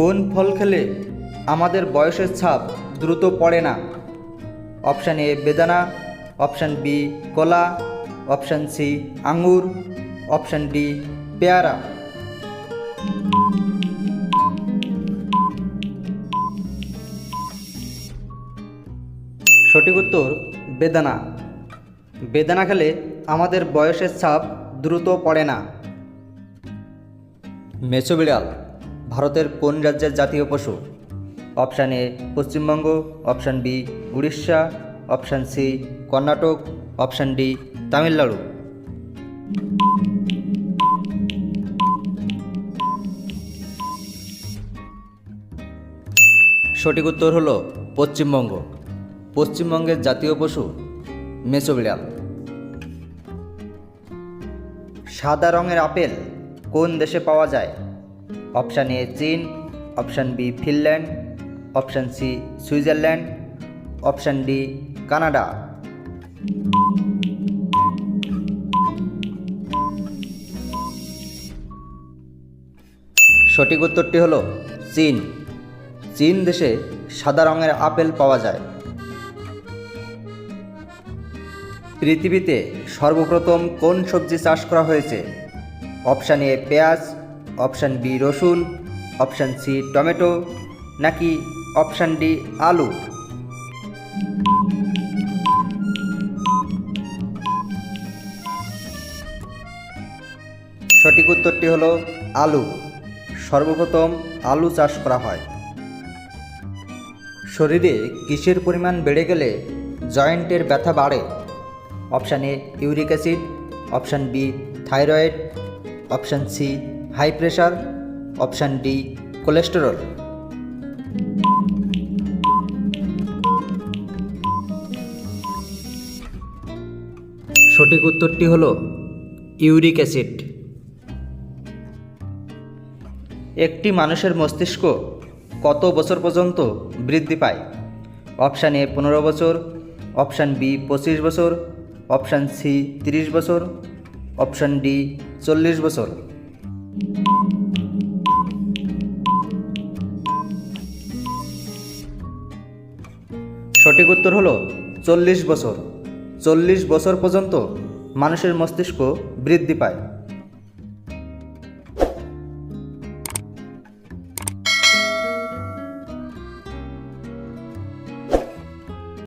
কোন ফল খেলে আমাদের বয়সের ছাপ দ্রুত পড়ে না? অপশান এ বেদানা, অপশান বি কলা, অপশান সি আঙ্গুর, অপশান ডি পেয়ারা। সঠিক উত্তর বেদানা। বেদানা খেলে আমাদের বয়সের ছাপ দ্রুত পড়ে না। মেছো বিড়াল। ভারতের কোন রাজ্যের জাতীয় পশু? Option A, Paschimbanga, option B, Orissa, option C, Karnataka, option D, Tamil Nadu. সঠিক উত্তর হল পশ্চিমবঙ্গ। পশ্চিমবঙ্গের জাতীয় পশু মেছো বিড়াল সাদা রঙের আপেল কোন দেশে পাওয়া যায়? অপশান এ চীন, option B Finland, option C Switzerland, option D Canada. সঠিক উত্তরটি হল চীন। চীন দেশে সাদা রঙের আপেল পাওয়া যায়। পৃথিবীতে সর্বপ্রথম কোন সবজি চাষ করা হয়েছে? অপশান এ পেঁয়াজ অপশান বি রসুন, অপশান সি টমেটো, নাকি অপশান ডি আলু? সঠিক উত্তরটি হলো আলু। সর্বপ্রথম আলু চাষ করা হয়। শরীরে কিসের পরিমাণ বেড়ে গেলে জয়েন্টের ব্যথা বাড়ে? Option A uric acid, option B thyroid, option C high pressure, option D, cholesterol. সঠিক উত্তরটি হল ইউরিক অ্যাসিড। একটি মানুষের মস্তিষ্ক কত বছর পর্যন্ত বৃদ্ধি পায়? অপশান এ পনেরো বছর, অপশান বি পঁচিশ বছর, অপশান সি তিরিশ বছর, অপশান ডি চল্লিশ বছর। সঠিক উত্তর হলো চল্লিশ বছর। চল্লিশ বছর পর্যন্ত মানুষের মস্তিষ্ক বৃদ্ধি পায়।